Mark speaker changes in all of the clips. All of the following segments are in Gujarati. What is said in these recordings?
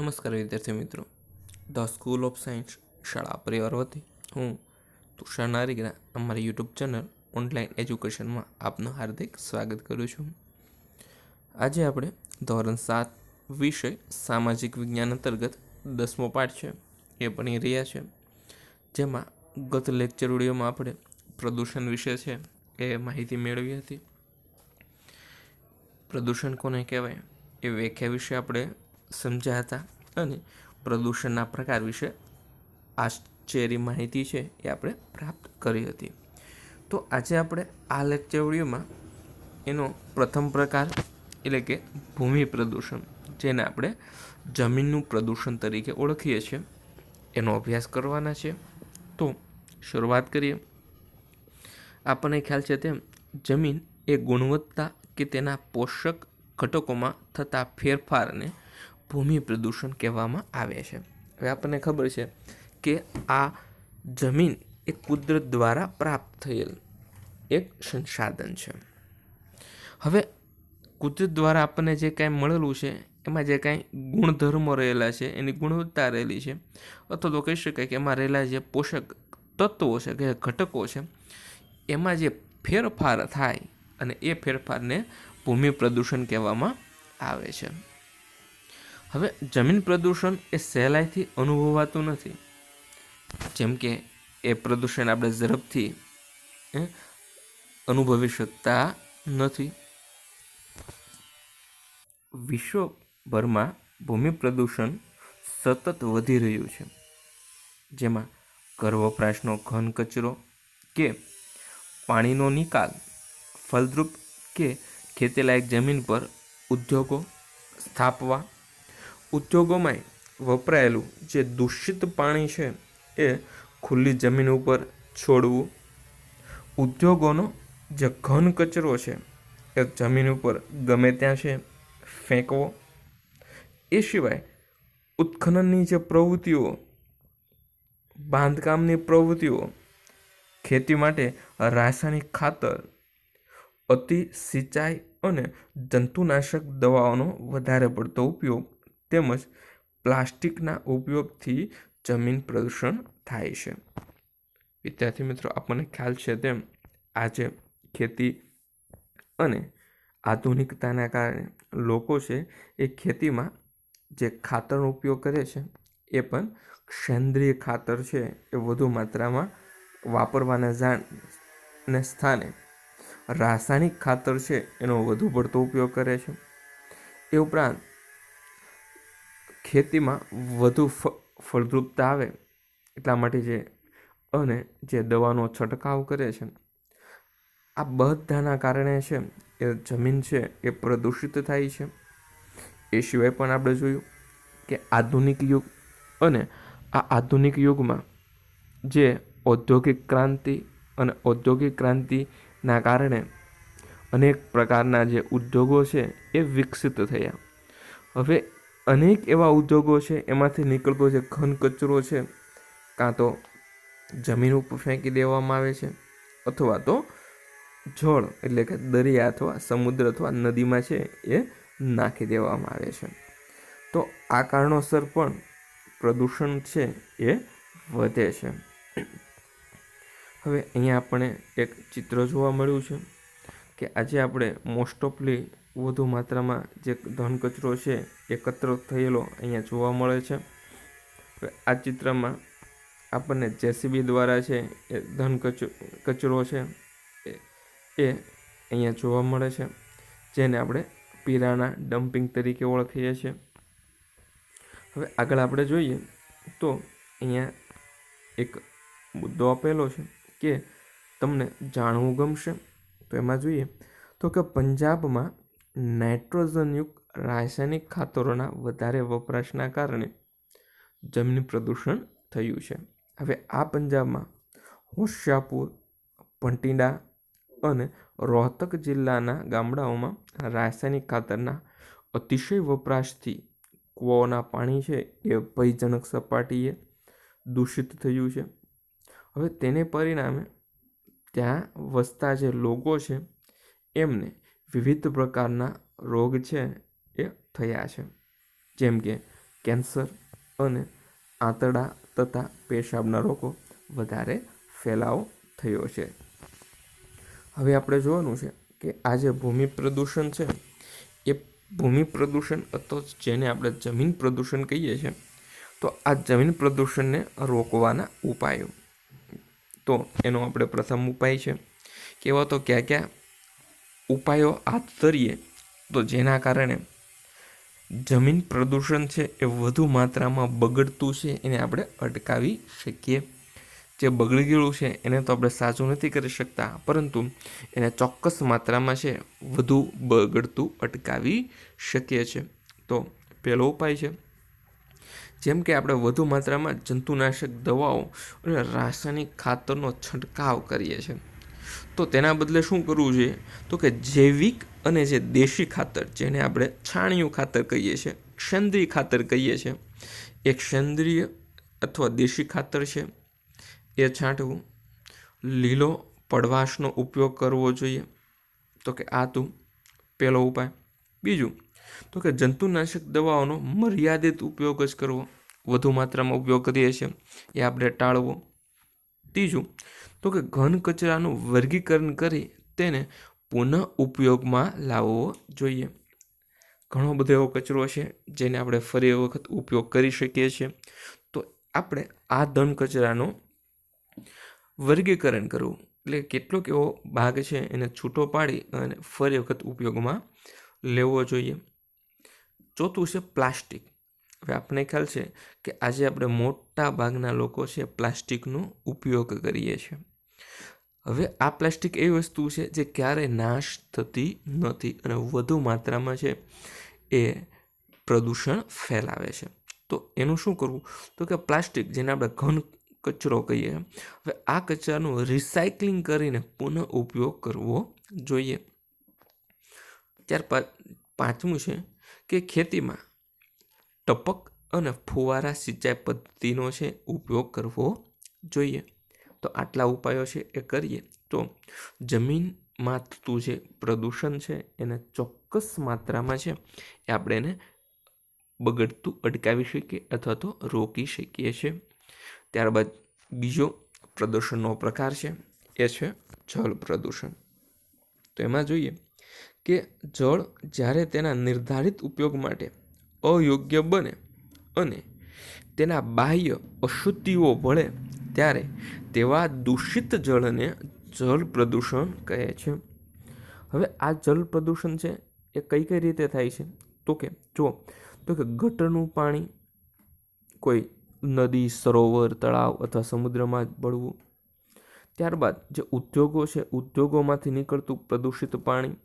Speaker 1: નમસ્કાર વિદ્યાર્થી મિત્રો. ધ સ્કૂલ ઓફ સાયન્સ શાળા પરિવાર વતી હું તુષાર નારીગરા અમારી યુટ્યુબ ચેનલ ઓનલાઈન એજ્યુકેશનમાં આપનું હાર્દિક સ્વાગત કરું છું. આજે આપણે ધોરણ સાત વિષય સામાજિક વિજ્ઞાન અંતર્ગત દસમો પાઠ છે, એ ભણી રહ્યા છે. જેમાં ગત લેક્ચર વિડીયોમાં આપણે પ્રદૂષણ વિશે છે એ માહિતી મેળવી હતી. પ્રદૂષણ કોને કહેવાય? એ વ્યાખ્યા વિશે આપણે સમજ્યા હતા અને પ્રદૂષણના પ્રકાર વિશે આશ્ચર્ય માહિતી છે એ આપણે પ્રાપ્ત કરી હતી. તો આજે આપણે આ લેક્ચર વિડીયોમાં એનો પ્રથમ પ્રકાર એટલે કે ભૂમિ પ્રદૂષણ, જેને આપણે જમીનનું પ્રદૂષણ તરીકે ઓળખીએ છીએ, એનો અભ્યાસ કરવાના છે. તો શરૂઆત કરીએ. આપણને ખ્યાલ છે તેમ, જમીન એ ગુણવત્તા કે તેના પોષક ઘટકોમાં થતા ફેરફારને ભૂમિ પ્રદૂષણ કહેવામાં આવે છે. હવે આપણને ખબર છે કે આ જમીન એ કુદરત દ્વારા પ્રાપ્ત થયેલ એક સંસાધન છે. હવે કુદરત દ્વારા આપણને જે કાંઈ મળેલું છે, એમાં જે કાંઈ ગુણધર્મો રહેલા છે, એની ગુણવત્તા રહેલી છે, અથવા તો કહી શકાય કે એમાં રહેલા જે પોષક તત્વો છે, કે ઘટકો છે, એમાં જે ફેરફાર થાય અને એ ફેરફારને ભૂમિ પ્રદૂષણ કહેવામાં આવે છે. હવે જમીન પ્રદૂષણ એ સહેલાઈથી અનુભવાતું નથી. જેમ કે એ પ્રદૂષણ આપણે ઝડપથી અનુભવી શકતા નથી. વિશ્વભરમાં ભૂમિ પ્રદૂષણ સતત વધી રહ્યું છે. જેમાં ઘર વપરાશનો ઘન કચરો કે પાણીનો નિકાલ, ફળદ્રુપ કે ખેતીલાયક જમીન પર ઉદ્યોગો સ્થાપવા ઉદ્યોગોમાં વપરાયેલું જે દૂષિત પાણી છે એ ખુલ્લી જમીન ઉપર છોડવું, ઉદ્યોગોનો જે ઘન કચરો છે એ જમીન ઉપર ગમે ત્યાં છે ફેંકવો. એ સિવાય ઉત્ખનનની જે પ્રવૃત્તિઓ, બાંધકામની પ્રવૃત્તિઓ, ખેતી માટે રાસાયણિક ખાતર અતિ સિંચાઈ અને જંતુનાશક દવાઓનો વધારે પડતો ઉપયોગ તેમજ પ્લાસ્ટિકના ઉપયોગથી જમીન પ્રદૂષણ થાય છે. વિદ્યાર્થી મિત્રો, આપણને ખ્યાલ છે તેમ આજે ખેતી અને આધુનિકતાના કારણે લોકો છે એ ખેતીમાં જે ખાતરનો ઉપયોગ કરે છે એ પણ સેન્દ્રિય ખાતર છે એ વધુ માત્રામાં વાપરવાના જાણને સ્થાને રાસાયણિક ખાતર છે એનો વધુ પડતો ઉપયોગ કરે છે. એ ઉપરાંત ખેતીમાં વધુ ફળદ્રુપતા આવે એટલા માટે જે અને જે દવાનો છંટકાવ કરે છે આ બધાના કારણે છે એ જમીન છે એ પ્રદૂષિત થાય છે. એ સિવાય પણ આપણે જોયું કે આધુનિક યુગ અને આ આધુનિક યુગમાં જે ઔદ્યોગિક ક્રાંતિ અને ઔદ્યોગિક ક્રાંતિના કારણે અનેક પ્રકારના જે ઉદ્યોગો છે એ વિકસિત થયા. હવે અનેક એવા ઉદ્યોગો છે, એમાંથી નીકળતો જે ઘન કચરો છે, કાં તો જમીન ઉપર ફેંકી દેવામાં આવે છે, અથવા તો જળ, એટલે કે દરિયા અથવા સમુદ્ર અથવા નદીમાં છે, એ નાખી દેવામાં આવે છે. તો આ કારણોસર પણ પ્રદૂષણ છે, એ વધે છે. હવે અહીંયા આપણે એક ચિત્ર જોવા મળ્યું છે, કે આજે આપણે મોસ્ટ ઓફલી વધુ માત્રામાં જે ધન કચરો છે એકત્ર થયેલો અહીંયા જોવા મળે છે. આ ચિત્રમાં આપણને જેસીબી દ્વારા છે એ ધન કચરો છે એ અહીંયા જોવા મળે છે, જેને આપણે પીરાના ડમ્પિંગ તરીકે ઓળખીએ છીએ. હવે આગળ આપણે જોઈએ તો અહીંયા એક મુદ્દો આપેલો છે કે તમને જાણવું ગમશે. તો એમાં જોઈએ તો કે પંજાબમાં નાઇટ્રોજનયુક્ત રાસાયણિક ખાતરોના વધારે વપરાશના કારણે જમીન પ્રદૂષણ થયું છે. હવે આ પંજાબમાં હોશિયાપુર ભંટીડા અને રોહતક જિલ્લાના ગામડાઓમાં રાસાયણિક ખાતરના અતિશય વપરાશથી કૂવાઓના પાણી છે એ ભયજનક સપાટીએ દૂષિત થયું છે. હવે તેને પરિણામે ત્યાં વસતા જે લોકો છે, એમને વિવિધ પ્રકારના રોગ છે એ થયા છે. જેમ કે કેન્સર અને આંતરડા તથા પેશાબના રોગો વધારે ફેલાવો થયો છે. હવે આપણે જોવાનું છે કે આ જે ભૂમિ પ્રદૂષણ છે, એ ભૂમિ પ્રદૂષણ અથવા જેને આપણે જમીન પ્રદૂષણ કહીએ છીએ, તો આ જમીન પ્રદૂષણને રોકવાના ઉપાયો. તો એનો આપણે પ્રથમ ઉપાય છે. કેવા તો ક્યાં ક્યાં? ઉપાયો હાથ ધરીએ તો જેના કારણે જમીન પ્રદૂષણ છે એ વધુ માત્રામાં બગડતું છે એને આપણે અટકાવી શકીએ. જે બગડી ગયેલું છે એને તો આપણે સાચું નથી કરી શકતા, પરંતુ એને ચોક્કસ માત્રામાં છે વધુ બગડતું અટકાવી શકીએ છીએ. તો પહેલો ઉપાય છે, જેમ કે આપણે વધુ માત્રામાં જંતુનાશક દવાઓ અને રાસાયણિક ખાતરનો છંટકાવ કરીએ છીએ. તો તેના બદલે શું કરવું જોઈએ? તો કે જૈવિક અને જે દેશી ખાતર, જેને આપણે છાણિયું ખાતર કહીએ છીએ સેન્દ્રીય ખાતર કહીએ છીએ એક સેન્દ્રીય અથવા દેશી ખાતર છે. એ છાંટવું. લીલો પડવાશનો ઉપયોગ કરવો જોઈએ. તો કે આ તું પહેલો ઉપાય. બીજું, તો કે જંતુનાશક દવાઓનો મર્યાદિત ઉપયોગ જ કરવો. વધુ માત્રામાં ઉપયોગ કરીએ છીએ. એ આપણે ટાળવો. ત્રીજું તો કે ઘન કચરાનું વર્ગીકરણ કરી તેને પુનઃ ઉપયોગમાં લાવવો જોઈએ. ઘણો બધો એવો કચરો છે જેને આપણે ફરી વખત ઉપયોગ કરી શકીએ છીએ. તો આપણે આ ધન કચરાનો વર્ગીકરણ કરવું. એટલે કેટલોક એવો ભાગ છે એને છૂટો પાડી અને ફરી વખત ઉપયોગમાં લેવો જોઈએ. ચોથું છે પ્લાસ્ટિક. હવે આપણે ખ્યાલ છે કે આજે આપણે મોટા ભાગના લોકો છે પ્લાસ્ટિકનો ઉપયોગ કરીએ છીએ. હવે આ પ્લાસ્ટિક એવી વસ્તુ છે જે ક્યારેય નાશ થતી નથી અને વધુ માત્રામાં છે એ પ્રદૂષણ ફેલાવે છે. તો એનું શું કરવું? તો કે પ્લાસ્ટિક જેને આપણે ઘન કચરો કહીએ, હવે આ કચરાનું રિસાયકલિંગ કરીને પુનઃ ઉપયોગ કરવો જોઈએ. ત્યારબાદ પાંચમું છે કે ખેતીમાં ટપક અને ફુવારા સિંચાઈ પદ્ધતિનો છે ઉપયોગ કરવો જોઈએ. તો આટલા ઉપાયો છે એ કરીએ. તો જમીન થતું જે પ્રદૂષણ છે એને ચોક્કસ માત્રામાં છે એ આપણે એને બગડતું, અટકાવી શકીએ અથવા તો રોકી શકીએ છીએ. ત્યારબાદ બીજો પ્રદૂષણનો પ્રકાર છે એ છે જળ પ્રદૂષણ. તો એમાં જોઈએ કે જળ જ્યારે તેના નિર્ધારિત ઉપયોગ માટે અયોગ્ય બને અને તેના બાહ્ય અશુદ્ધિઓ ભળે ત્યારે તેવા દૂષિત જળને જળ પ્રદૂષણ કહે છે. હવે આ જળ પ્રદૂષણ છે એ કઈ કઈ રીતે થાય છે? તો કે જો તો કે ગટરનું પાણી કોઈ નદી, સરોવર, તળાવ અથવા સમુદ્રમાં ભળવું ત્યારબાદ જે ઉદ્યોગો છે, ઉદ્યોગોમાંથી નીકળતું પ્રદૂષિત પાણી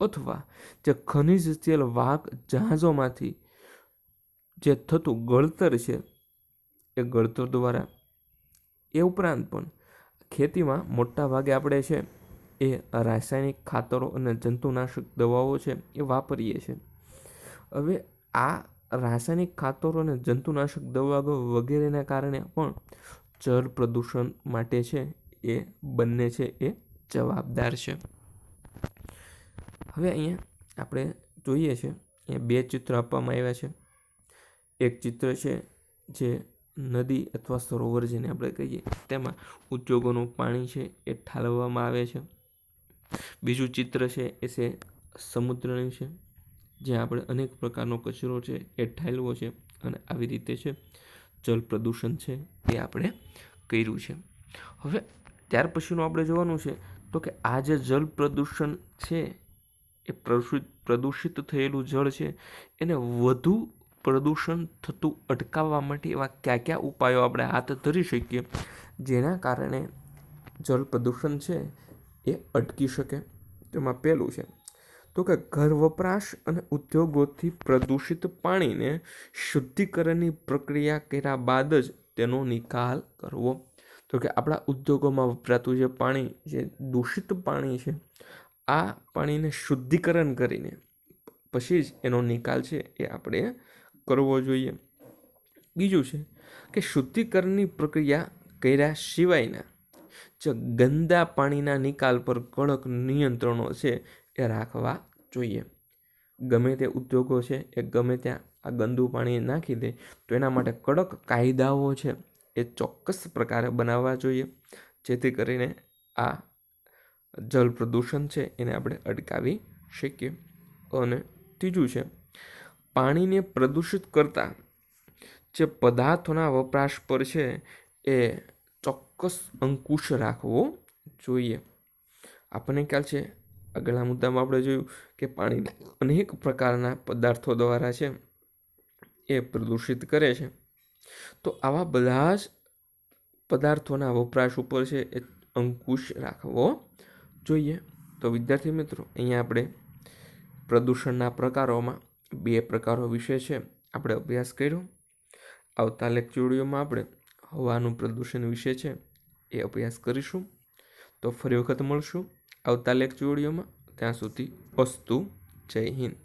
Speaker 1: અથવા જે ખનિજ તેલ વાહક જહાજોમાંથી જે થતું ગળતર છે, એ ગળતર દ્વારા એ ઉપરાંત પણ ખેતીમાં મોટા ભાગે આપણે છે, એ રાસાયણિક ખાતરો અને જંતુનાશક દવાઓ છે, એ વાપરીએ છીએ. હવે આ રાસાયણિક ખાતરો અને જંતુનાશક દવાઓ વગેરેના કારણે પણ જળ પ્રદૂષણ માટે છે, એ બંને છે, એ જવાબદાર છે. હવે અહીંયા આપણે જોઈએ છે એ બે ચિત્ર આપવામાં આવ્યા છે. એક ચિત્ર છે જે નદી અથવા સરોવર જેને આપણે કહીએ, તેમાં ઉદ્યોગોનું પાણી છે એ ઠાલવવામાં આવે છે. બીજું ચિત્ર છે એ છે સમુદ્રનું છે, જ્યાં આપણે અનેક પ્રકારનો કચરો છે એ ઠાલવો છે અને આવી રીતે છે જલ પ્રદૂષણ છે એ આપણે કર્યું છે. હવે ત્યાર પછીનું આપણે જોવાનું છે તો કે આ જે જલ પ્રદૂષણ છે એ પ્રદૂષિત થયેલું જળ છે એને વધુ પ્રદૂષણ થતું અટકાવવા માટે એવા કયા કયા ઉપાયો આપણે હાથ ધરી શકીએ, જેના કારણે જળ પ્રદૂષણ છે એ અટકી શકે? તેમાં પહેલું છે, તો કે ઘર વપરાશ અને ઉદ્યોગોથી પ્રદૂષિત પાણીને શુદ્ધિકરણની પ્રક્રિયા કર્યા બાદ જ તેનો નિકાલ કરવો. તો કે આપણા ઉદ્યોગોમાં વપરાતું જે પાણી, જે દૂષિત પાણી છે, આ પાણીને શુદ્ધિકરણ કરીને પછી જ એનો નિકાલ છે એ આપણે કરવો જોઈએ. બીજું છે કે શુદ્ધિકરણની પ્રક્રિયા કર્યા સિવાયના જે ગંદા પાણીના નિકાલ પર કડક નિયંત્રણો છે એ રાખવા જોઈએ. ગમે તે ઉદ્યોગો છે એ ગમે ત્યાં આ ગંદુ પાણી નાખી દે, તો એના માટે કડક કાયદાઓ છે એ ચોક્કસ પ્રકારે બનાવવા જોઈએ. જેથી કરીને આ જલ પ્રદૂષણ છે એને આપણે અટકાવી શકીએ. અને ત્રીજું છે પાણીને પ્રદૂષિત કરતા જે પદાર્થોના વપરાશ પર છે એ ચોક્કસ અંકુશ રાખવો જોઈએ. આપણને ખ્યાલ છે, આગળના મુદ્દામાં આપણે જોયું કે પાણી અનેક પ્રકારના પદાર્થો દ્વારા છે એ પ્રદૂષિત કરે છે. તો આવા બધા જ પદાર્થોના વપરાશ ઉપર છે એ અંકુશ રાખવો જોઈએ. તો વિદ્યાર્થી મિત્રો, અહીંયા આપણે પ્રદૂષણના પ્રકારોમાં બે પ્રકારો વિશે છે. આપણે અભ્યાસ કર્યો. આવતા લેક્ચર વિડીયોમાં આપણે હવાનું પ્રદૂષણ વિશે છે એ અભ્યાસ કરીશું. તો ફરી વખત મળશું આવતા લેક્ચર વિડીયોમાં ત્યાં સુધી અસ્તુ જય હિન્દ.